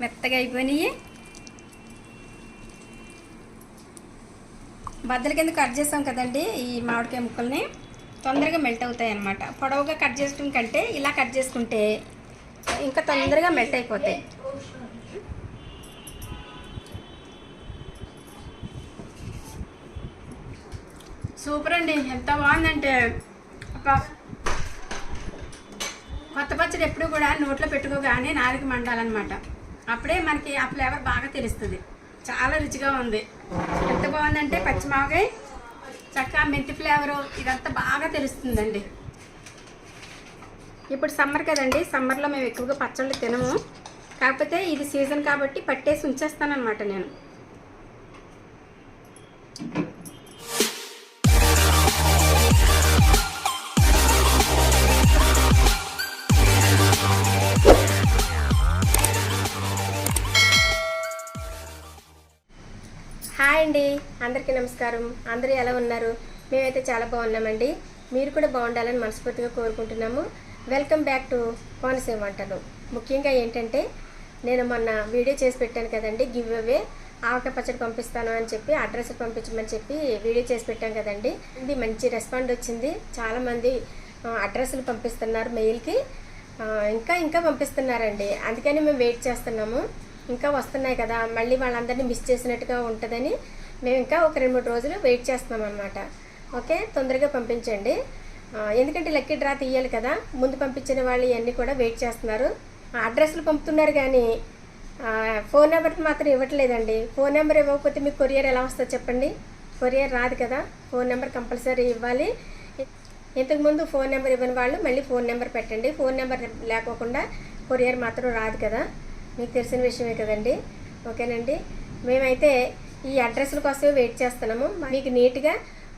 మెత్తగా అయిపోయినాయి. బద్దల కింద కట్ చేసాం కదండి ఈ మామిడికాయ ముక్కల్ని. తొందరగా మెల్ట్ అవుతాయి అన్నమాట పొడవుగా కట్ చేసుకుని కంటే ఇలా కట్ చేసుకుంటే ఇంకా తొందరగా మెల్ట్ అయిపోతాయి. సూపర్ అండి. ఎంత బాగుందంటే. ఒక కొత్త పచ్చడి ఎప్పుడు కూడా నోట్లో పెట్టుకోగానే నాలుగు మండాలన్నమాట. అప్పుడే మనకి ఆ ఫ్లేవర్ బాగా తెలుస్తుంది. చాలా రుచిగా ఉంది. ఎంత బాగుందంటే పచ్చిమావకాయ చక్కగా మెంతి ఫ్లేవరు ఇదంతా బాగా తెలుస్తుందండి. ఇప్పుడు సమ్మర్ కదండి సమ్మర్లో మేము ఎక్కువగా పచ్చళ్ళు తినము. కాకపోతే ఇది సీజన్ కాబట్టి పట్టేసి ఉంచేస్తానన్నమాట నేను. అండి. అందరికీ నమస్కారం. అందరూ ఎలా ఉన్నారు? మేమైతే చాలా బాగున్నామండి. మీరు కూడా బాగుండాలని మనస్ఫూర్తిగా కోరుకుంటున్నాము. వెల్కమ్ బ్యాక్ టు కోనసీమ వంటలు. ముఖ్యంగా ఏంటంటే నేను మొన్న వీడియో చేసి పెట్టాను కదండి గివ్ అవే. ఆవకాయ పచ్చడి పంపిస్తాను అని చెప్పి అడ్రస్ పంపించమని చెప్పి వీడియో చేసి పెట్టాం కదండి. ఇది మంచి రెస్పాండ్ వచ్చింది. చాలామంది అడ్రస్లు పంపిస్తున్నారు మెయిల్కి ఇంకా ఇంకా పంపిస్తున్నారండి. అందుకని మేము వెయిట్ చేస్తున్నాము. ఇంకా వస్తున్నాయి కదా మళ్ళీ వాళ్ళందరినీ మిస్ చేసినట్టుగా ఉంటుందని మేము ఇంకా ఒక రెండు మూడు రోజులు వెయిట్ చేస్తున్నాం అనమాట ఓకే? తొందరగా పంపించండి. ఎందుకంటే లక్కీ డ్రా తీయాలి కదా ముందు పంపించిన వాళ్ళు ఇవన్నీ కూడా వెయిట్ చేస్తున్నారు. అడ్రస్లు పంపుతున్నారు కానీ ఫోన్ నెంబర్ మాత్రం ఇవ్వట్లేదండి. ఫోన్ నెంబర్ ఇవ్వకపోతే మీకు కొరియర్ ఎలా వస్తుందో చెప్పండి? కొరియర్ రాదు కదా ఫోన్ నెంబర్ కంపల్సరీ ఇవ్వాలి. ఇంతకుముందు ఫోన్ నెంబర్ ఇవ్వని వాళ్ళు మళ్ళీ ఫోన్ నెంబర్ పెట్టండి. ఫోన్ నెంబర్ లేకోకుండా కొరియర్ మాత్రం రాదు కదా. మీకు తెలిసిన విషయమే కదండి. ఓకేనండి? మేమైతే ఈ అడ్రస్ల కోసమే వెయిట్ చేస్తున్నాము. మీకు నీట్గా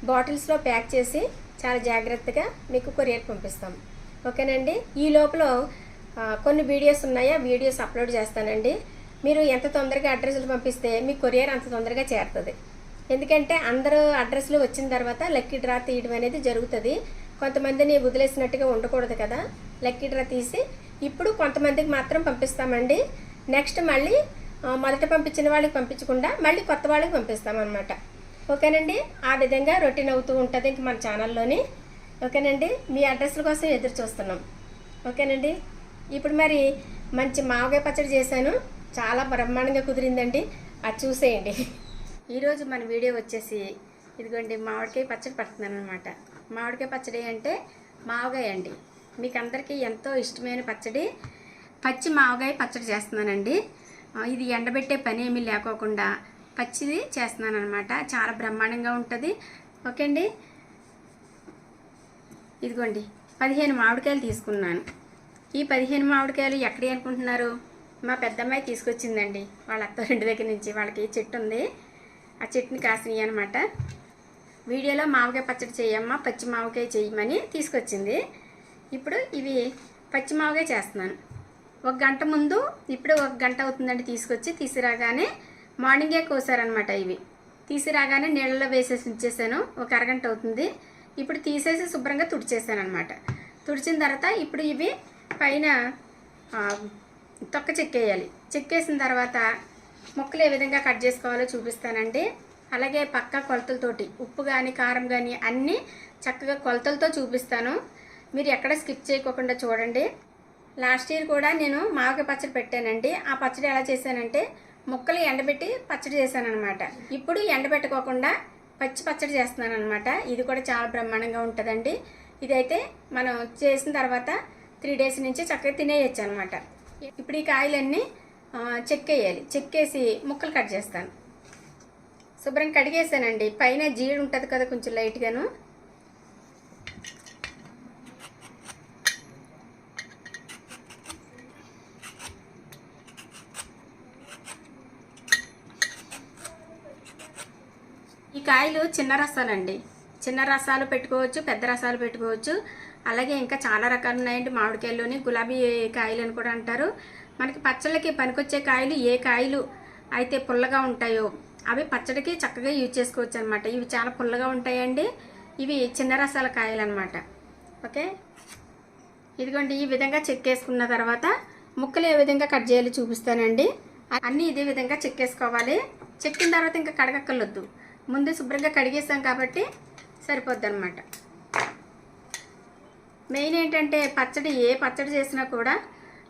బాటిల్స్లో ప్యాక్ చేసి చాలా జాగ్రత్తగా మీకు కొరియర్ పంపిస్తాం. ఓకేనండి? ఈ లోపల కొన్ని వీడియోస్ ఉన్నాయా? వీడియోస్ అప్లోడ్ చేస్తానండి. మీరు ఎంత తొందరగా అడ్రస్లు పంపిస్తే మీ కొరియర్ అంత తొందరగా చేరుతుంది. ఎందుకంటే అందరూ అడ్రస్లు వచ్చిన తర్వాత లక్కీ డ్రా తీయడం అనేది జరుగుతుంది. కొంతమందిని వదిలేసినట్టుగా ఉండకూడదు కదా. లక్కీ డ్రా తీసి ఇప్పుడు కొంతమందికి మాత్రం పంపిస్తామండి. నెక్స్ట్ మళ్ళీ మొదట పంపించిన వాళ్ళకి పంపించకుండా మళ్ళీ కొత్త వాళ్ళకి పంపిస్తామన్నమాట. ఓకేనండి? ఆ విధంగా రొటీన్ అవుతూ ఉంటుంది ఇంక మన ఛానల్లోని. ఓకేనండి? మీ అడ్రస్ల కోసం ఎదురు చూస్తున్నాం. ఓకేనండి? ఇప్పుడు మరి మంచి మావకాయ పచ్చడి చేశాను. చాలా బ్రహ్మాండంగా కుదిరిందండి. అది చూసేయండి. ఈరోజు మన వీడియో వచ్చేసి ఇదిగోండి మామిడికాయ పచ్చడి పడుతున్నాను అనమాట మామిడికాయ పచ్చడి అంటే మావగాయ అండి. మీకు అందరికీ ఎంతో ఇష్టమైన పచ్చడి. పచ్చి మావగాయ పచ్చడి చేస్తున్నానండి. ఇది ఎండబెట్టే పని ఏమీ లేకోకుండా పచ్చిది చేస్తున్నాను అనమాట చాలా బ్రహ్మాండంగా ఉంటుంది. ఓకే అండి ఇదిగోండి పదిహేను మామిడికాయలు తీసుకున్నాను. ఈ పదిహేను మామిడికాయలు ఎక్కడి అనుకుంటున్నారు మా పెద్దమ్మాయి తీసుకొచ్చిందండి. వాళ్ళ అత్తారింటి దగ్గర నుంచి వాళ్ళకి చెట్టు ఉంది. ఆ చెట్టుని కాసినాయి అనమాట వీడియోలో మామిడికాయ పచ్చడి చేయమ్మా పచ్చి మామిడికాయ చేయమని తీసుకొచ్చింది. ఇప్పుడు ఇవి పచ్చి మామిడికాయ చేస్తున్నాను. ఒక గంట ముందు ఇప్పుడు ఒక గంట అవుతుందండి తీసుకొచ్చి తీసిరాగానే మార్నింగే కోసారనమాట ఇవి. తీసిరాగానే నీళ్ళలో వేసేసి ఉంచేసాను ఒక అరగంట అవుతుంది. ఇప్పుడు తీసేసి శుభ్రంగా తుడిచేసాను అనమాట తుడిచిన తర్వాత ఇప్పుడు ఇవి పైన తొక్క చెక్కేయాలి. చెక్కేసిన తర్వాత ముక్కలు ఏ విధంగా కట్ చేసుకోవాలో చూపిస్తానండి. అలాగే పక్క కొలతలతోటి ఉప్పు కానీ కారం కానీ అన్నీ చక్కగా కొలతలతో చూపిస్తాను. మీరు ఎక్కడ స్కిప్ చేయకోకుండా చూడండి. లాస్ట్ ఇయర్ కూడా నేను మామిడికాయ పచ్చడి పెట్టానండి. ఆ పచ్చడి ఎలా చేశానంటే ముక్కలు ఎండబెట్టి పచ్చడి చేశానమాట అనమాట ఇప్పుడు ఎండబెట్టుకోకుండా పచ్చి పచ్చడి చేస్తున్నాను అనమాట ఇది కూడా చాలా బ్రహ్మాండంగా ఉంటుందండి. ఇదైతే మనం చేసిన తర్వాత త్రీ డేస్ నుంచి చక్కగా తినేయచ్చు అనమాట ఇప్పుడు ఈ కాయలన్నీ చెక్కేయాలి. చెక్కేసి ముక్కలు కట్ చేస్తాను. శుభ్రం కడిగేసానండి. పైన జీడి ఉంటుంది కదా కొంచెం లైట్గాను. కాయలు చిన్న రసాలండి. చిన్న రసాలు పెట్టుకోవచ్చు పెద్ద రసాలు పెట్టుకోవచ్చు. అలాగే ఇంకా చాలా రకాలు ఉన్నాయండి మామిడికాయల్లోని గులాబీ కాయలు అని కూడా అంటారు. మనకి పచ్చళ్ళకి పనికొచ్చే కాయలు ఏ కాయలు అయితే పుల్లగా ఉంటాయో అవి పచ్చడికి చక్కగా యూజ్ చేసుకోవచ్చు అనమాట ఇవి చాలా పుల్లగా ఉంటాయండి. ఇవి చిన్న రసాల కాయలు అనమాట ఓకే? ఇదిగోండి ఈ విధంగా చెక్కేసుకున్న తర్వాత ముక్కలు ఏ విధంగా కట్ చేయాలో చూపిస్తానండి. అన్నీ ఇదే విధంగా చెక్కేసుకోవాలి చెక్కిన తర్వాత ఇంకా కడగక్కర్లొద్దు. ముందే శుభ్రంగా కడిగేస్తాం కాబట్టి సరిపోద్ది అనమాట మెయిన్ ఏంటంటే పచ్చడి ఏ పచ్చడి చేసినా కూడా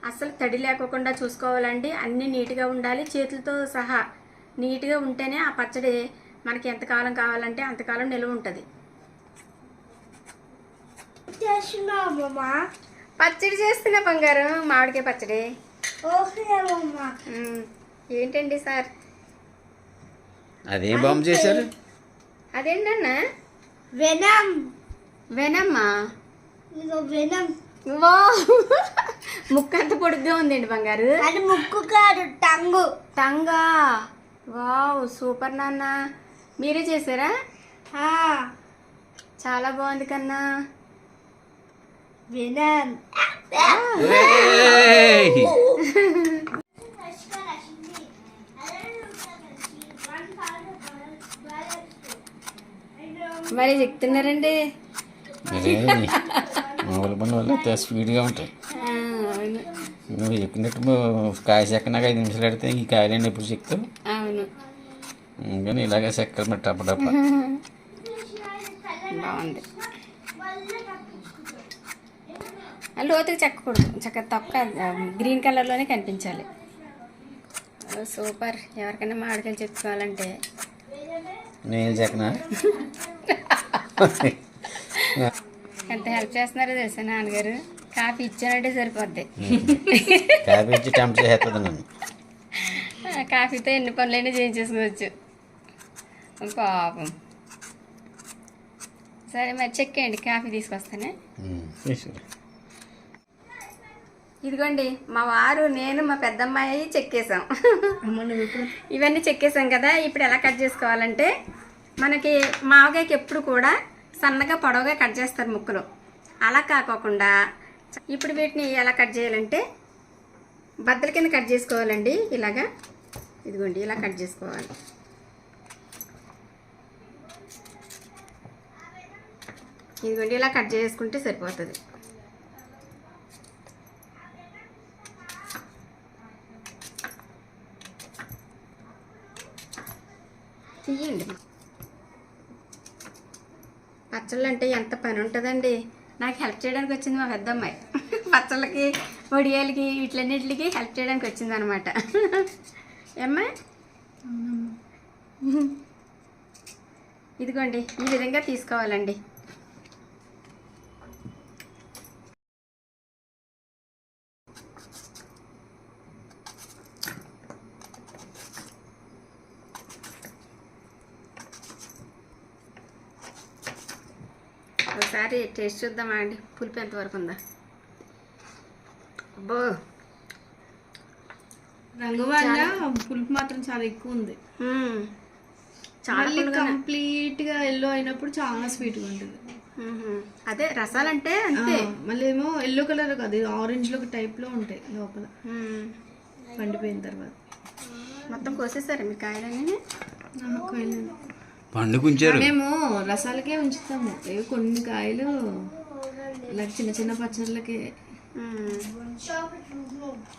అస్సలు తడి లేకోకుండా చూసుకోవాలండి. అన్నీ నీట్గా ఉండాలి. చేతులతో సహా నీట్గా ఉంటేనే ఆ పచ్చడి మనకి ఎంతకాలం కావాలంటే అంతకాలం నిల్వ ఉంటుంది. పచ్చడి చేస్తున్నా బంగారం మామిడికాయ పచ్చడి. ఓకే. ఏంటండి సార్? అదేం బాంబు చేశారు? అదేంటన్నా? వెనం. వెనమ్మా? ఇదో వెనం. వా ముక్క అంత పొడుగ్గా ఉందండి బంగారు? అది ముక్కు కాదు టంగు. తంగా వావ్ సూపర్ నాన్న. మీరే చేశారా? ఆ, చాలా బాగుంది కన్నా. వెనం. మరి చెప్తున్నారండి! మామూలు పని వల్ల స్పీడ్గా ఉంటాయి. నువ్వు చెప్పినట్టు కాయ చెక్కనాక ఐదు నిమిషాలు పెడితే ఈ కాయలన్నీ ఎప్పుడు చెక్తావు? అవును. కానీ ఇలాగే చెక్కలు మరి టప్ప బాగుంది. లోతుకి చెక్కకూడదు. చక్క తప్ప గ్రీన్ కలర్లోనే కనిపించాలి. సూపర్. ఎవరికైనా మామిడికాయలు చెప్పుకోవాలంటే నేను చెక్కనా ఎంత హెల్ప్ చేస్తున్నారో తెలుసా నాన్నగారు? కాఫీ ఇచ్చానంటే సరిపోద్ది. కాపీ ఇచ్చి టెంప్ చేస్తుంది నన్ను. కాఫీతో ఎన్ని పనులైనా చేయించేసుకోవచ్చు. పాపం. సరే మరి చెక్కేయండి కాఫీ తీసుకొస్తానే. ఇదిగోండి మా వారు నేను మా పెద్దమ్మాయి చెక్కేసాం ఇవన్నీ చెక్కేసాం కదా ఇప్పుడు ఎలా కట్ చేసుకోవాలంటే మనకి మావగాయకి ఎప్పుడు కూడా సన్నగా పొడవుగా కట్ చేస్తారు ముక్కలు. అలా కాకోకుండా ఇప్పుడు వీటిని ఎలా కట్ చేయాలంటే బద్దల కింద కట్ చేసుకోవాలండి ఇలాగా. ఇదిగోండి ఇలా కట్ చేసుకోవాలి. ఇదిగోండి ఇలా కట్ చేసుకుంటే సరిపోతుంది. తీయండి పచ్చళ్ళు అంటే ఎంత పని ఉంటుందండి నాకు హెల్ప్ చేయడానికి వచ్చింది మా పెద్దమ్మాయి. పచ్చళ్ళకి వడియాలకి వీటిలన్నిటికి హెల్ప్ చేయడానికి వచ్చింది అనమాట ఏమ్మా ఇదిగోండి ఈ విధంగా తీసుకోవాలండి ఒకసారి టేస్ట్ చూద్దామా అండి? పులుపు ఎంతవరకు ఉందా? అబ్బో! రంగు వల్ల పులుపు మాత్రం చాలా ఎక్కువ ఉంది. చాలా మళ్ళీ పుల్లగా కంప్లీట్గా ఎల్లో అయినప్పుడు చాలా స్వీట్గా ఉంటుంది. అదే రసాలంటే అంతే. మళ్ళీ ఏమో ఎల్లో కలర్ కాదు ఆరెంజ్లో టైప్లో ఉంటాయి లోపల. పండిపోయిన తర్వాత. మొత్తం కోసేసారు మీ కాయలన్నీ? ఆహా, కాయలు. పండుకుంచారు. మేము రసాలకే ఉంచుతాము. ఏవో కొన్ని కాయలు ఇలా చిన్న చిన్న పచ్చళ్ళకి.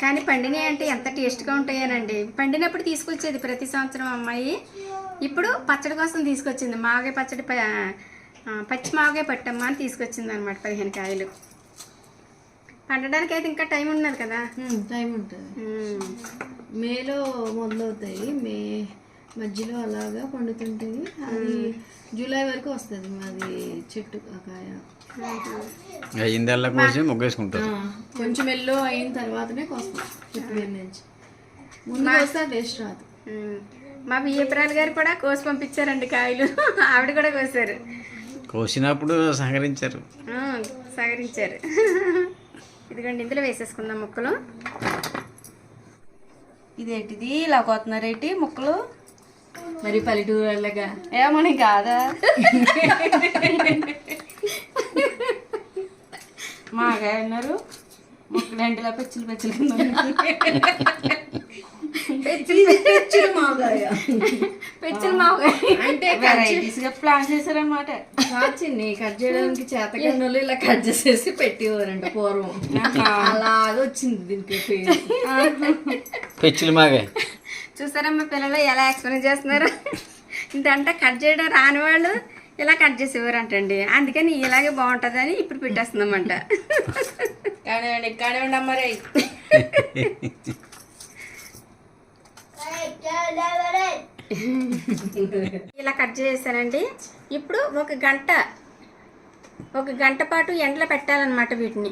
కానీ పండినవి అంటే ఎంత టేస్ట్గా ఉంటాయేనండి. పండినప్పుడు తీసుకొచ్చేది ప్రతి సంవత్సరం అమ్మాయి. ఇప్పుడు పచ్చడి కోసం తీసుకొచ్చింది. మాగాయ పచ్చడి పచ్చి మాగాయ పట్టమ్మా అని తీసుకొచ్చింది అనమాట పదిహేను కాయలు. పండడానికి అయితే ఇంకా టైం ఉన్నది కదా. టైం ఉంటుంది. మేలో మొదలవుతాయి. మే మధ్యలో అలాగా పండుతుంటాయి అది జూలై వరకు వస్తుంది మాది చెట్టు ఆ కాయ. కోసి కొంచెం ఎల్లో అయిన తర్వాతనే కోస్తాం చెట్టు మీద నుంచి. ముందు రాదు. మా బియ్యపురాలు గారు కూడా కోసి పంపించారండి కాయలు. ఆవిడ కూడా కోసారు. కోసినప్పుడు సహకరించారు. ఆ, సహకరించారు. ఇదిగోండి ఇందులో వేసేసుకుందాం ముక్కలు. ఇదేంటిది? ఇలా కోతున్నారేంటి ముక్కలు? మరి పల్లెటూరు వాళ్ళగా ఏమని కాదా? మాగా అన్నారు ముక్కలు అంటే ఇలా పెచ్చులు పెచ్చులు. పెచ్చులు మాగాయ పెచ్చులు మావగాయ అంటే వెరైటీస్గా ప్లాన్ చేశారనమాట చిన్ని కట్ చేయడానికి చేతకి వాళ్ళు ఇలా కట్ చేసేసి పెట్టేవారంట పూర్వం. అలాగా వచ్చింది దీనికి పేరు. పెచ్చులు మాగా చూసారమ్మా పిల్లలు ఎలా ఎక్స్ప్లెయిన్ చేస్తున్నారు? ఇదంతా కట్ చేయడం రాని వాళ్ళు ఇలా కట్ చేసేవారు అంటండి అందుకని ఇలాగే బాగుంటుందని ఇప్పుడు పెట్టేస్తున్నామంట. కానివ్వండి కానివ్వండి అమ్మారే ఇలా కట్ చేసానండి. ఇప్పుడు ఒక గంట ఒక గంట పాటు ఎండలో పెట్టాలన్నమాట వీటిని.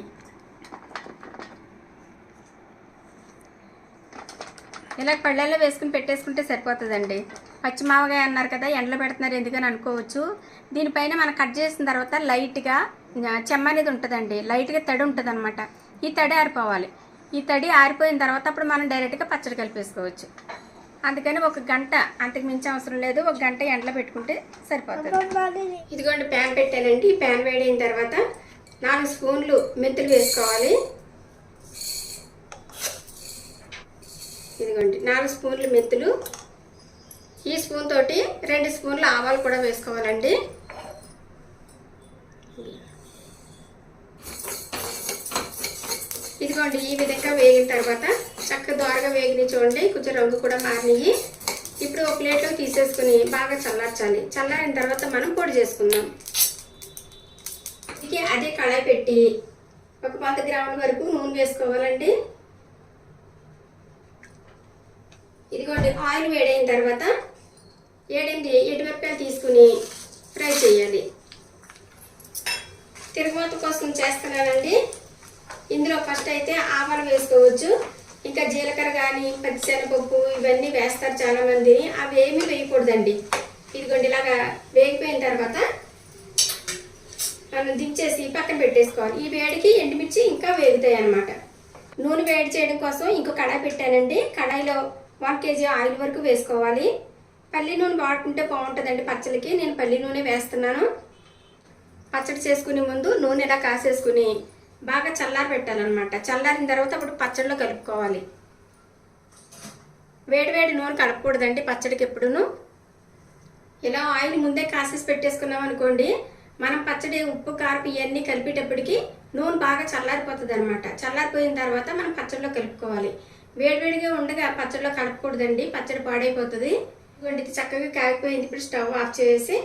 ఇలా పళ్ళల్లో వేసుకుని పెట్టేసుకుంటే సరిపోతుందండి. పచ్చిమావగాయ అన్నారు కదా ఎండలో పెడుతున్నారు ఎందుకని అనుకోవచ్చు. దీనిపైన మనం కట్ చేసిన తర్వాత లైట్గా చెమ్మ అనేది ఉంటుందండి. లైట్గా తడి ఉంటుంది అనమాట ఈ తడి ఆరిపోవాలి. ఈ తడి ఆరిపోయిన తర్వాత అప్పుడు మనం డైరెక్ట్గా పచ్చడి కలిపేసుకోవచ్చు. అందుకని ఒక గంట అంతకు మించి అవసరం లేదు. ఒక గంట ఎండలో పెట్టుకుంటే సరిపోతుంది. ఇదిగోండి ప్యాన్ పెట్టానండి. ఈ ప్యాన్ వేడైన తర్వాత నాలుగు స్పూన్లు మెంతులు వేసుకోవాలి. ఇదిగోండి నాలుగు స్పూన్లు మెత్తులు ఈ స్పూన్ తోటి రెండు స్పూన్లు ఆవాలు కూడా వేసుకోవాలండి. ఇదిగోండి ఈ విధంగా వేగిన తర్వాత చక్కగా దోరగా వేగిన చూడండి. కొంచెం రంగు కూడా మారినాయి. ఇప్పుడు ఒక ప్లేట్లో తీసేసుకుని బాగా చల్లార్చాలి. చల్లారిన తర్వాత మనం పొడి చేసుకుందాం. అదే కళాయి పెట్టి ఒక వంద గ్రాముల వరకు నూనె వేసుకోవాలండి. ఇదిగోండి ఆయిల్ వేడైన తర్వాత ఏడెనిమిది ఎండుమిరపకాయలు తీసుకుని ఫ్రై చేయాలి. తిరుగుమూత కోసం చేస్తున్నానండి. ఇందులో ఫస్ట్ అయితే ఆవాలు వేసుకోవచ్చు. ఇంకా జీలకర్ర కానీ పచ్చిశనగపప్పు ఇవన్నీ వేస్తారు చాలామందిని. అవి ఏమీ వేయకూడదండి. ఇదిగోండి ఇలాగా వేగిపోయిన తర్వాత మనం దించేసి పక్కన పెట్టేసుకోవాలి. ఈ వేడికి ఎండుమిర్చి ఇంకా వేగుతాయి అన్నమాట నూనె వేడి చేయడం కోసం ఇంకో కడాయి పెట్టానండి. కడాయిలో వన్ కేజీ ఆయిల్ వరకు వేసుకోవాలి. పల్లి నూనె వాడుకుంటే బాగుంటుందండి పచ్చడికి నేను పల్లి నూనె వేస్తున్నాను. పచ్చడి చేసుకునే ముందు నూనె ఇలా కాసేసుకుని బాగా చల్లారి పెట్టాలన్నమాట. చల్లారిన తర్వాత అప్పుడు పచ్చడిలో కలుపుకోవాలి. వేడి వేడి నూనె కలపకూడదండి పచ్చడికి ఎప్పుడును. ఇలా ఆయిల్ ముందే కాసేసి పెట్టేసుకున్నాం అనుకోండి మనం పచ్చడి ఉప్పు కారపు ఇవన్నీ కలిపేటప్పటికి నూనె బాగా చల్లారిపోతుంది అనమాట చల్లారిపోయిన తర్వాత మనం పచ్చడిలో కలుపుకోవాలి. వేడివేడిగా ఉండగా పచ్చడిలో కలపకూడదండి. పచ్చడి పాడైపోతుంది. ఇదిగోండి ఇది చక్కగా కాగిపోయింది. ఇప్పుడు స్టవ్ ఆఫ్ చేసి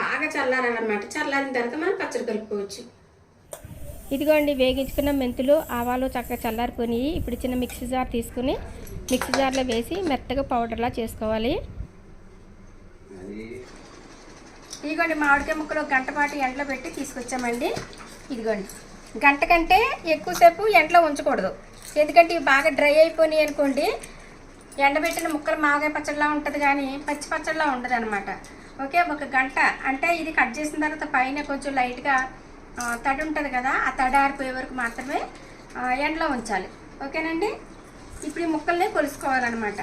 బాగా చల్లారాలన్నమాట. చల్లారిన తర్వాత మనం పచ్చడి కలుపుకోవచ్చు. ఇదిగోండి వేగించుకున్న మెంతులు ఆవాలు చక్కగా చల్లారిపోయి ఇప్పుడు చిన్న మిక్సీ జార్ తీసుకుని మిక్సీ జార్లో వేసి మెత్తగా పౌడర్లా చేసుకోవాలి. ఇదిగోండి మామిడికాయ ముక్కలు గంట పాటు ఎండలో పెట్టి తీసుకొచ్చామండి. ఇదిగోండి గంట కంటే ఎక్కువసేపు ఎండలో ఉంచకూడదు. ఎందుకంటే ఇవి బాగా డ్రై అయిపోయినాయి అనుకోండి ఎండబెట్టిన ముక్కలు మాగా పచ్చడిలా ఉంటుంది కానీ పచ్చి పచ్చడిలా ఉండదు అనమాట ఓకే ఒక గంట. అంటే ఇది కట్ చేసిన తర్వాత పైన కొంచెం లైట్గా తడి ఉంటుంది కదా ఆ తడి ఆరిపోయే వరకు మాత్రమే ఎండలో ఉంచాలి. ఓకేనండి? ఇప్పుడు ఈ ముక్కల్ని కొలుసుకోవాలన్నమాట.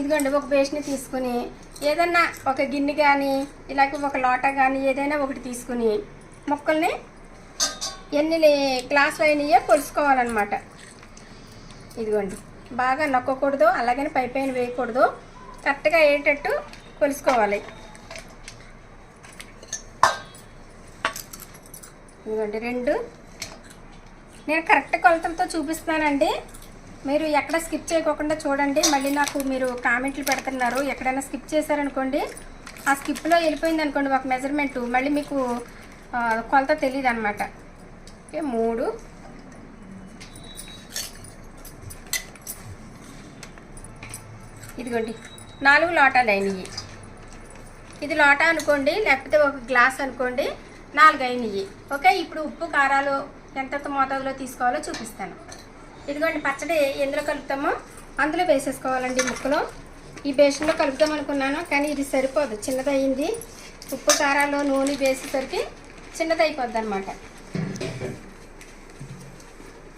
ఇదిగోండి ఒక బేస్ని తీసుకుని ఏదన్నా ఒక గిన్నె కానీ ఇలాగ ఒక లోట కానీ ఏదైనా ఒకటి తీసుకుని ముక్కల్ని ఎన్ని లే- గ్లాసులు అయినాయో కొలుసుకోవాలన్నమాట ఇదిగోండి. బాగా నొక్కకూడదు అలాగని పై పైన వేయకూడదు. కరెక్ట్గా అయ్యేటట్టు కొలుసుకోవాలి ఇదిగోండి రెండు. నేను కరెక్ట్ కొలతలతో చూపిస్తున్నానండి. మీరు ఎక్కడ స్కిప్ చేయకోకుండా చూడండి. మళ్ళీ నాకు మీరు కామెంట్లు పెడుతున్నారు. ఎక్కడైనా స్కిప్ చేశారనుకోండి ఆ స్కిప్లో వెళ్ళిపోయింది అనుకోండి ఒక మెజర్మెంట్. మళ్ళీ మీకు కొలత తెలియదు అనమాట ఓకే మూడు. ఇదిగోండి నాలుగు లోటాలు అయినాయి ఇది లోటా అనుకోండి లేకపోతే ఒక గ్లాస్ అనుకోండి నాలుగు అయినవి ఓకే ఇప్పుడు ఉప్పు కారాలు ఎంత మోతాదులో తీసుకోవాలో చూపిస్తాను. ఇదిగోండి పచ్చడి ఎందులో కలుపుతామో అందులో వేసేసుకోవాలండి ముక్కలో. ఈ బేషన్లో కలుపుతాం అనుకున్నాను కానీ ఇది సరిపోదు చిన్నదయ్యింది. ఉప్పు కారాలు నూనె వేసేసరికి చిన్నది అయిపోద్ది అనమాట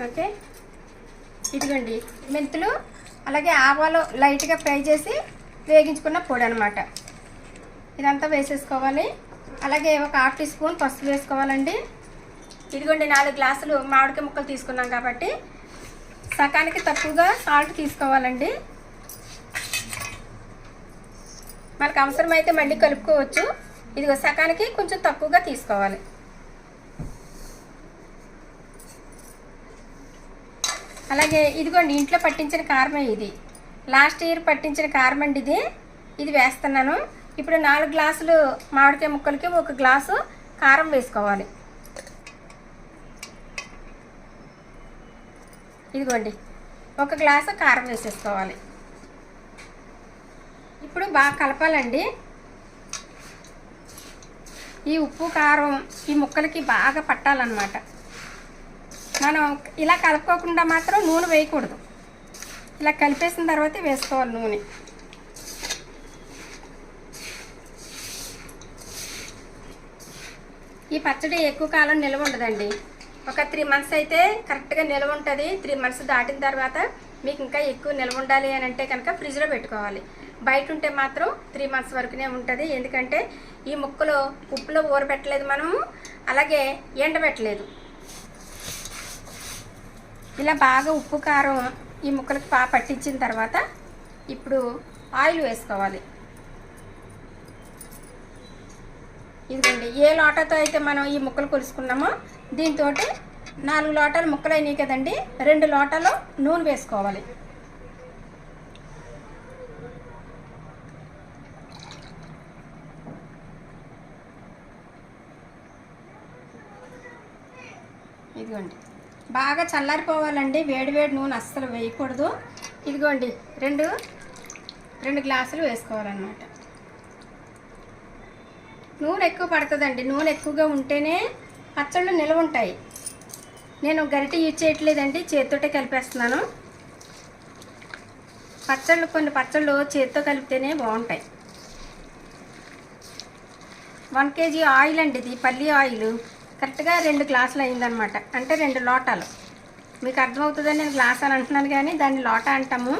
ఓకే? ఇదిగోండి. మెంతులు అలాగే ఆవాలు లైట్గా ఫ్రై చేసి వేగించుకున్న పొడి అనమాట ఇదంతా వేసేసుకోవాలి. అలాగే ఒక హాఫ్ టీ స్పూన్ పసుపు వేసుకోవాలండి. ఇదిగోండి నాలుగు గ్లాసులు మామిడికాయ ముక్కలు తీసుకున్నాం కాబట్టి సకానికి తక్కువగా సాల్ట్ తీసుకోవాలండి. మనకు అవసరమైతే మళ్ళీ కలుపుకోవచ్చు. ఇదిగో సకానికి కొంచెం తక్కువగా తీసుకోవాలి. అలాగే ఇదిగోండి ఇంట్లో పట్టించిన కారమే ఇది. లాస్ట్ ఇయర్ పట్టించిన కారం అండి ఇది. ఇది వేస్తున్నాను. ఇప్పుడు నాలుగు గ్లాసులు మామిడికాయ ముక్కలకి ఒక గ్లాసు కారం వేసుకోవాలి. ఇదిగోండి ఒక గ్లాసు కారం వేసేసుకోవాలి. ఇప్పుడు బాగా కలపాలండి. ఈ ఉప్పు కారం ఈ ముక్కలకి బాగా పట్టాలన్నమాట. మనం ఇలా కలుపుకోకుండా మాత్రం నూనె వేయకూడదు. ఇలా కలిపేసిన తర్వాత వేసుకోవాలి నూనె. ఈ పచ్చడి ఎక్కువ కాలం నిల్వ ఉండదండి. ఒక త్రీ మంత్స్ అయితే కరెక్ట్గా నిల్వ ఉంటుంది. త్రీ మంత్స్ దాటిన తర్వాత మీకు ఇంకా ఎక్కువ నిల్వ ఉండాలి అని అంటే కనుక ఫ్రిడ్జ్లో పెట్టుకోవాలి. బయట ఉంటే మాత్రం త్రీ మంత్స్ వరకునే ఉంటుంది. ఎందుకంటే ఈ ముక్కలు ఉప్పులో ఊరబెట్టలేదు మనము. అలాగే ఎండబెట్టలేదు. ఇలా బాగా ఉప్పు కారం ఈ ముక్కలకు బాగా పట్టించిన తర్వాత ఇప్పుడు ఆయిల్ వేసుకోవాలి. ఇదిగోండి ఏ లోటాతో అయితే మనం ఈ ముక్కలు కొలుసుకున్నామో దీంతో నాలుగు లోటాలు ముక్కలు అయినాయి కదండి రెండు లోటాలు నూనె వేసుకోవాలి. ఇదిగోండి. బాగా చల్లారిపోవాలండి. వేడి వేడి నూనె అస్సలు వేయకూడదు. ఇదిగోండి రెండు రెండు గ్లాసులు వేసుకోవాలన్నమాట. నూనె ఎక్కువ పడుతుందండి. నూనె ఎక్కువగా ఉంటేనే పచ్చళ్ళు నిల్వ ఉంటాయి. నేను గరిటె యూజ్ చేయట్లేదండి. చేతితోటే కలిపేస్తున్నాను. పచ్చళ్ళు కొన్ని పచ్చళ్ళు చేతితో కలిపితేనే బాగుంటాయి. వన్ కేజీ ఆయిల్ అండి ఇది పల్లి ఆయిల్. కరెక్ట్గా రెండు గ్లాసులు అయిందనమాట. అంటే రెండు లోటాలు. మీకు అర్థమవుతుందని నేను గ్లాస్ అని అంటున్నాను కానీ దాన్ని లోటా అంటాము.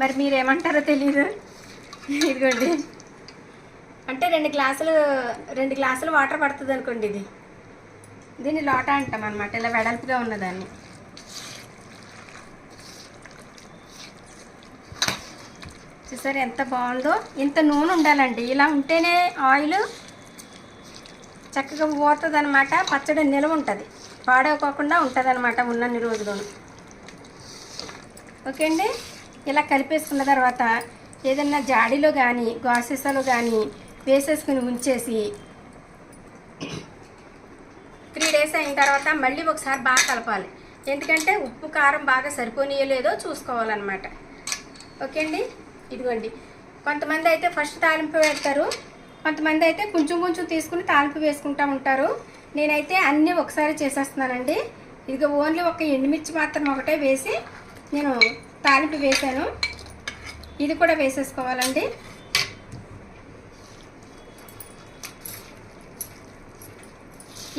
మరి మీరు ఏమంటారో తెలియదు ఇదిగోండి. అంటే రెండు గ్లాసులు రెండు గ్లాసులు వాటర్ పడుతుంది అనుకోండి ఇది. దీన్ని లోటా అంటాం అనమాట ఇలా వెడల్పుగా ఉన్నదాన్ని. చూసారు ఎంత బాగుందో? ఇంత నూనె ఉండాలండి. ఇలా ఉంటేనే ఆయిల్ చక్కగా పోతుంది అనమాట పచ్చడి నిలవ ఉంటుంది. పాడవకోకుండా ఉంటుంది అనమాట ఉన్నన్ని రోజులను ఓకే అండి? ఇలా కలిపేసుకున్న తర్వాత ఏదన్నా జాడీలో కానీ గాసెసలో కానీ వేసేసుకుని ఉంచేసి త్రీ డేస్ అయిన తర్వాత మళ్ళీ ఒకసారి బాగా కలపాలి. ఎందుకంటే ఉప్పు కారం బాగా సరిపోనీయలేదో చూసుకోవాలన్నమాట. ఓకే అండి? ఇదిగోండి. కొంతమంది అయితే ఫస్ట్ తాలింపు పెడతారు కొంతమంది అయితే కొంచెం కొంచెం తీసుకుని తాలింపు వేసుకుంటా ఉంటారు. నేనైతే అన్నీ ఒకసారి చేసేస్తున్నానండి. ఇదిగో ఓన్లీ ఒక ఎండుమిర్చి మాత్రం ఒకటే వేసి నేను తాలింపు వేసాను ఇది కూడా వేసేసుకోవాలండి.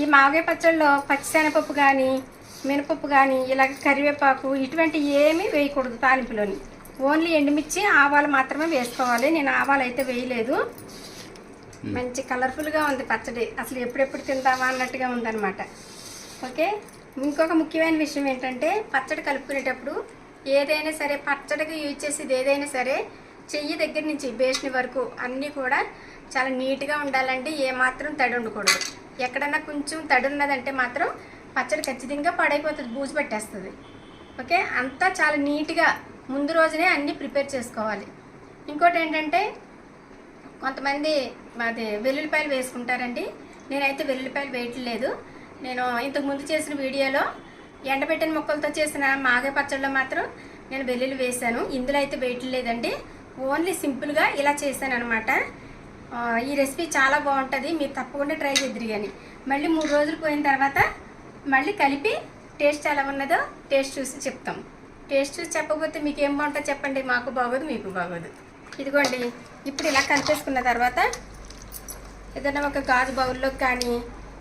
ఈ మాగే పచ్చళ్ళలో పచ్చిశనగపప్పు కానీ మినపప్పు కానీ ఇలాగ కరివేపాకు ఇటువంటి ఏమీ వేయకూడదు తాలింపులోని. ఓన్లీ ఎండుమిర్చి ఆవాలు మాత్రమే వేసుకోవాలి. నేను ఆవాలు అయితే వేయలేదు. మంచి కలర్ఫుల్గా ఉంది పచ్చడి. అసలు ఎప్పుడెప్పుడు తింటామా అన్నట్టుగా ఉందన్నమాట. ఓకే? ఇంకొక ముఖ్యమైన విషయం ఏంటంటే పచ్చడి కలుపుకునేటప్పుడు ఏదైనా సరే పచ్చడికి యూజ్ చేసేది ఏదైనా సరే చెయ్యి దగ్గర నుంచి బేస్ని వరకు అన్నీ కూడా చాలా నీట్గా ఉండాలండి. ఏ మాత్రం తడి ఉండకూడదు. ఎక్కడన్నా కొంచెం తడి ఉన్నదంటే మాత్రం పచ్చడి ఖచ్చితంగా పడైపోతుంది బూజు పట్టేస్తుంది. ఓకే? అంతా చాలా నీట్గా ముందు రోజునే అన్నీ ప్రిపేర్ చేసుకోవాలి. ఇంకోటి ఏంటంటే కొంతమంది అది వెల్లుల్లిపాయలు వేసుకుంటారండి. నేనైతే వెల్లుల్లిపాయలు వేయట్లేదు. నేను ఇంతకుముందు చేసిన వీడియోలో ఎండబెట్టిన ముక్కలతో చేసిన మాగే పచ్చడిలో మాత్రం నేను వెల్లుల్లి వేశాను. ఇందులో అయితే వేయట్లేదండి. ఓన్లీ సింపుల్గా ఇలా చేశాను అనమాట ఈ రెసిపీ చాలా బాగుంటుంది. మీరు తప్పకుండా ట్రై చేద్దరు కానీ మళ్ళీ మూడు రోజులు పోయిన తర్వాత మళ్ళీ కలిపి టేస్ట్ ఎలా ఉన్నదో టేస్ట్ చూసి చెప్తాం. టేస్ట్ చూసి చెప్పకపోతే మీకు ఏం బాగుంటుందో చెప్పండి. మాకు బాగోదు మీకు బాగోదు. ఇదిగోండి. ఇప్పుడు ఇలా కలిపేసుకున్న తర్వాత ఏదైనా ఒక గాజు బౌల్లోకి కానీ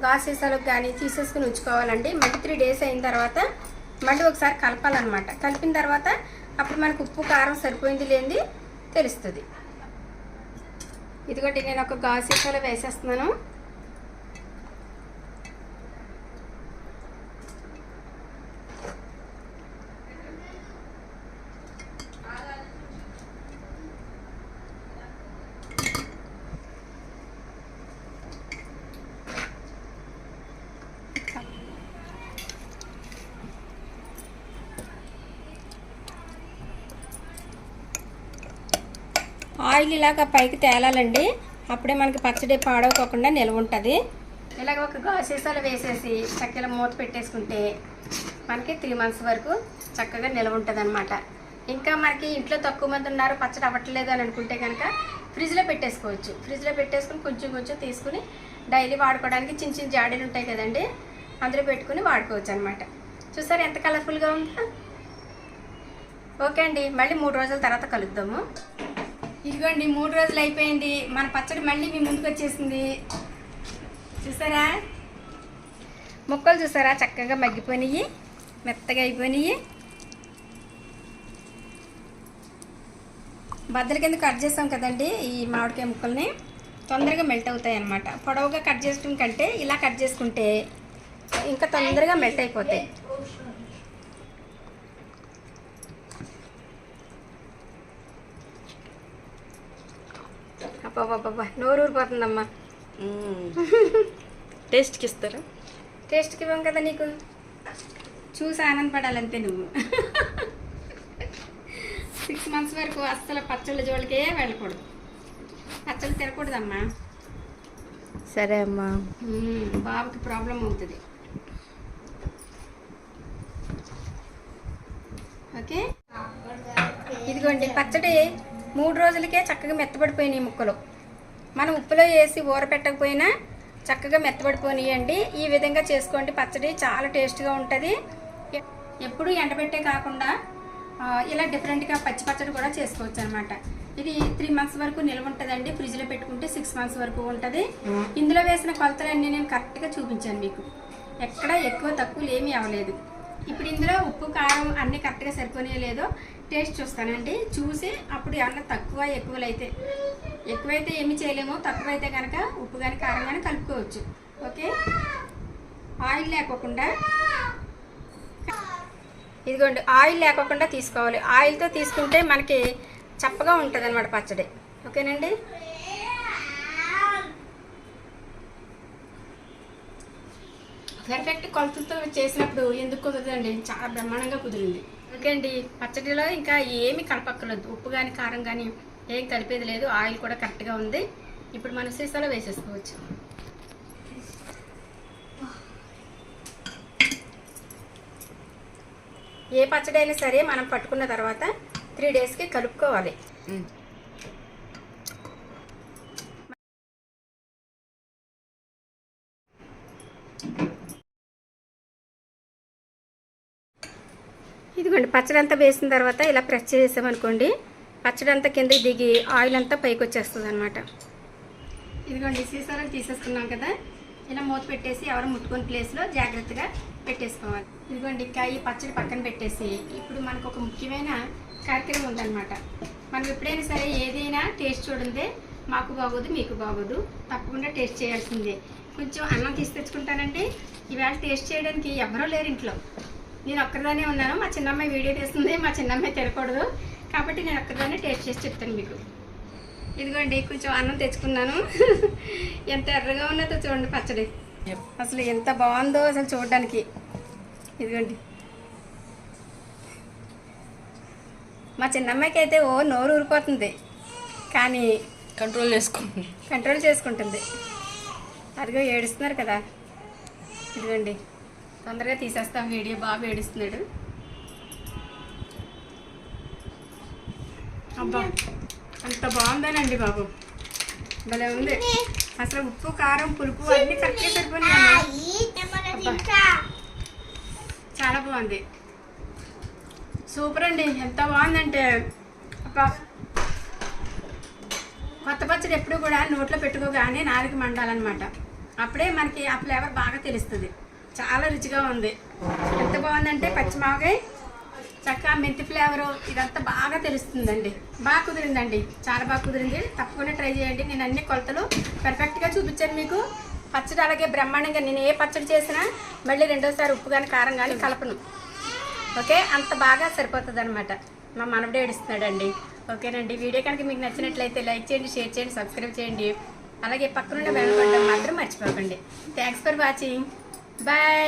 గాజు సీసాలోకి కానీ తీసేసుకుని ఉంచుకోవాలండి. మళ్ళీ త్రీ డేస్ అయిన తర్వాత మళ్ళీ ఒకసారి కలపాలన్నమాట. కలిపిన తర్వాత అప్పుడు మనకు ఉప్పు కారం సరిపోయింది లేనిది తెలుస్తుంది. ఇదిగోటి నేను ఒక గాజు సీసాలో వేసేస్తున్నాను. ఆయిల్ ఇలాగ పైకి తేలాలండి. అప్పుడే మనకి పచ్చడి పాడవకోకుండా నిల్వ ఉంటుంది. ఇలాగ ఒక గా- వేసేసి చక్కగా మూత పెట్టేసుకుంటే మనకి త్రీ మంత్స్ వరకు చక్కగా నిల్వ ఉంటుంది అనమాట ఇంకా మనకి ఇంట్లో తక్కువ మంది ఉన్నారు పచ్చడి అవ్వట్లేదు అని అనుకుంటే కనుక ఫ్రిడ్జ్లో పెట్టేసుకోవచ్చు. ఫ్రిడ్జ్లో పెట్టేసుకుని కొంచెం కొంచెం తీసుకుని డైలీ వాడుకోవడానికి చిన్న చిన్న జాడీలు ఉంటాయి కదండి అందులో పెట్టుకుని వాడుకోవచ్చు అనమాట చూసారు ఎంత కలర్ఫుల్గా ఉందో? ఓకే అండి మళ్ళీ మూడు రోజుల తర్వాత కలుద్దాము. ఇదిగోండి మూడు రోజులు అయిపోయింది. మన పచ్చడి మళ్ళీ మీ ముందుకు వచ్చేసింది. చూసారా? ముక్కలు చూసారా? చక్కగా మగ్గిపోయినాయి. మెత్తగా అయిపోయినాయి. బద్దల కింద కట్ చేసాం కదండి ఈ మామిడికాయ ముక్కల్ని. తొందరగా మెల్ట్ అవుతాయి అన్నమాట పొడవుగా కట్ చేసుకోవడం కంటే ఇలా కట్ చేసుకుంటే ఇంకా తొందరగా మెల్ట్ అయిపోతాయి. అబ్బాబ్బాబ్బా నోరు ఊరిపోతుందమ్మా టేస్ట్కి ఇస్తారా? టేస్ట్కి ఇవ్వం కదా నీకు. చూసి ఆనందపడాలంతే నువ్వు. సిక్స్ మంత్స్ వరకు అస్సలు పచ్చళ్ళ జోలికే వెళ్ళకూడదు. పచ్చళ్ళు తినకూడదమ్మా. సరే అమ్మా. మ్మ్, బాబుకి ప్రాబ్లం అవుతుంది. ఓకే? ఇదిగోండి పచ్చడి. మూడు రోజులకే చక్కగా మెత్తబడిపోయినాయి ముక్కలు. మనం ఉప్పులో వేసి ఊర పెట్టకపోయినా చక్కగా మెత్తబడిపోనియండి. ఈ విధంగా చేసుకోండి. పచ్చడి చాలా టేస్ట్గా ఉంటుంది. ఎప్పుడు ఎండబెట్టే కాకుండా ఇలా డిఫరెంట్గా పచ్చి పచ్చడి కూడా చేసుకోవచ్చు అనమాట ఇది త్రీ మంత్స్ వరకు నిల్వ ఉంటుందండి. ఫ్రిడ్జ్లో పెట్టుకుంటే సిక్స్ మంత్స్ వరకు ఉంటుంది. ఇందులో వేసిన కొలతలన్నీ నేను కరెక్ట్గా చూపించాను మీకు. ఎక్కడ ఎక్కువ తక్కువలు ఏమీ అవ్వలేదు. ఇప్పుడు ఇందులో ఉప్పు కారం అన్నీ కరెక్ట్గా సరిపోయే లేదో టేస్ట్ చూస్తానండి చూసి అప్పుడు ఏమన్నా తక్కువ ఎక్కువలు అయితే ఎక్కువైతే ఏమి చేయలేము. తక్కువైతే కనుక ఉప్పు కానీ కారం కానీ కలుపుకోవచ్చు. ఓకే? ఆయిల్ లేకోకుండా. ఇదిగోండి ఆయిల్ లేకోకుండా తీసుకోవాలి. ఆయిల్తో తీసుకుంటే మనకి చప్పగా ఉంటుంది అనమాట పచ్చడి. ఓకేనండి? పర్ఫెక్ట్ కొలతలతో చేసినప్పుడు ఎందుకు కుదరదండి? చాలా బ్రహ్మాండంగా కుదిరింది. ఓకే అండి పచ్చడిలో ఇంకా ఏమి కలపక్కర్లేదు. ఉప్పు కానీ కారం కానీ ఏం కలిపేది లేదు. ఆయిల్ కూడా కరెక్ట్గా ఉంది. ఇప్పుడు మనం సీసాలో వేసేసుకోవచ్చు. ఏ పచ్చడి అయినా సరే మనం పట్టుకున్న తర్వాత త్రీ డేస్కి కలుపుకోవాలి. ఇదిగోండి పచ్చడి అంతా వేసిన తర్వాత ఇలా ప్రెస్ చేసామనుకోండి పచ్చడి అంతా కిందకి దిగి ఆయిల్ అంతా పైకి వచ్చేస్తుంది అనమాట ఇదిగోండి సీసాలు తీసేసుకున్నాం కదా. ఇలా మూత పెట్టేసి ఎవరు ముట్టుకుని ప్లేస్లో జాగ్రత్తగా పెట్టేసుకోవాలి. ఇదిగోండి ఇంకా ఈ పచ్చడి పక్కన పెట్టేసి ఇప్పుడు మనకు ఒక ముఖ్యమైన కార్యక్రమం ఉందన్నమాట. మనం ఎప్పుడైనా సరే ఏదైనా టేస్ట్ చూడండి మాకు బాగోదు మీకు బాగోదు. తప్పకుండా టేస్ట్ చేయాల్సిందే. కొంచెం అన్నం తీసి తెచ్చుకుంటానండి. ఈవేళ టేస్ట్ చేయడానికి ఎవరూ లేరు ఇంట్లో. నేను ఒక్కదానే ఉన్నాను. మా చిన్నమ్మాయి వీడియో తీస్తుంది మా చిన్నమ్మాయి తినకూడదు. కాబట్టి నేను ఒక్కదానే టేస్ట్ చేసి చెప్తాను మీకు. ఇదిగోండి కొంచెం అన్నం తెచ్చుకున్నాను. ఎంత ఎర్రగా ఉన్నదో చూడండి పచ్చడి. అసలు ఎంత బాగుందో అసలు చూడడానికి. ఇదిగోండి. మా చిన్నమ్మాయికి అయితే ఓ నోరు ఊరిపోతుంది. కానీ కంట్రోల్ చేసుకోండి కంట్రోల్ చేసుకుంటుంది. అదిగో ఏడుస్తున్నారు కదా. ఇదిగోండి. తొందరగా తీసేస్తాం. వీడియో బాగా ఏడుస్తున్నాడు అబ్బా అంత బాగుందేనండి బాబు. భలే ఉంది. అసలు ఉప్పు కారం పులుపు అన్ని కరెక్ట్గా సరిపోయినాయి చాలా బాగుంది. సూపర్ అండి. ఎంత బాగుందంటే అబ్బా. కొత్త పచ్చడి ఎప్పుడు కూడా నోట్లో పెట్టుకోగానే నాలుగు మండాలన్నమాట. అప్పుడే మనకి ఆ ఫ్లేవర్ బాగా తెలుస్తుంది. చాలా రుచిగా ఉంది. ఎంత బాగుందంటే పచ్చిమాగాయ చక్కగా మెంతి ఫ్లేవరు ఇదంతా బాగా తెలుస్తుందండి. బాగా కుదిరిందండి. చాలా బాగా కుదిరింది. తప్పకుండా ట్రై చేయండి. నేను అన్ని కొలతలు పర్ఫెక్ట్గా చూపించాను మీకు. పచ్చడి అలాగే బ్రహ్మాండంగా నేను ఏ పచ్చడి చేసినా మళ్ళీ రెండోసారి ఉప్పు కానీ కారం కానీ కలపను. ఓకే? అంత బాగా సరిపోతుంది అనమాట మా మనవడే ఏడుస్తున్నాడండి. ఓకేనండి? వీడియో కనుక మీకు నచ్చినట్లయితే లైక్ చేయండి షేర్ చేయండి సబ్స్క్రైబ్ చేయండి. అలాగే పక్కనుండే బెల్ మాత్రం మర్చిపోకండి. Thanks for watching 拜。